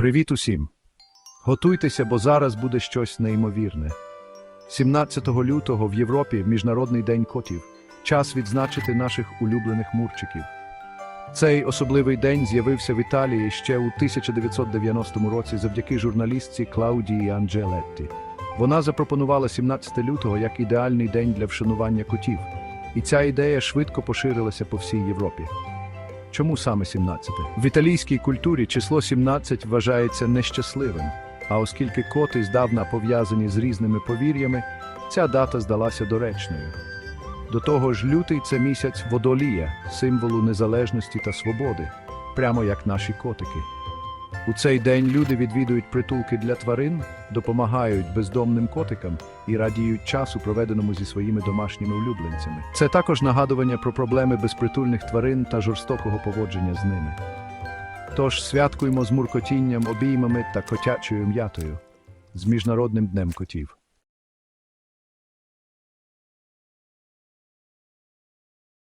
Привіт усім! Готуйтеся, бо зараз буде щось неймовірне. 17 лютого в Європі Міжнародний день котів. Час відзначити наших улюблених мурчиків. Цей особливий день з'явився в Італії ще у 1990 році завдяки журналістці Клаудії Анджелетті. Вона запропонувала 17 лютого як ідеальний день для вшанування котів, і ця ідея швидко поширилася по всій Європі. Чому саме 17? В італійській культурі число 17 вважається нещасливим, а оскільки коти здавна пов'язані з різними повір'ями, ця дата здалася доречною. До того ж, лютий це місяць водолія, символу незалежності та свободи, прямо як наші котики. У цей день люди відвідують притулки для тварин, допомагають бездомним котикам і радіють часу, проведеному зі своїми домашніми улюбленцями. Це також нагадування про проблеми безпритульних тварин та жорстокого поводження з ними. Тож святкуємо з муркотінням, обіймами та котячою м'ятою з Міжнародним днем котів.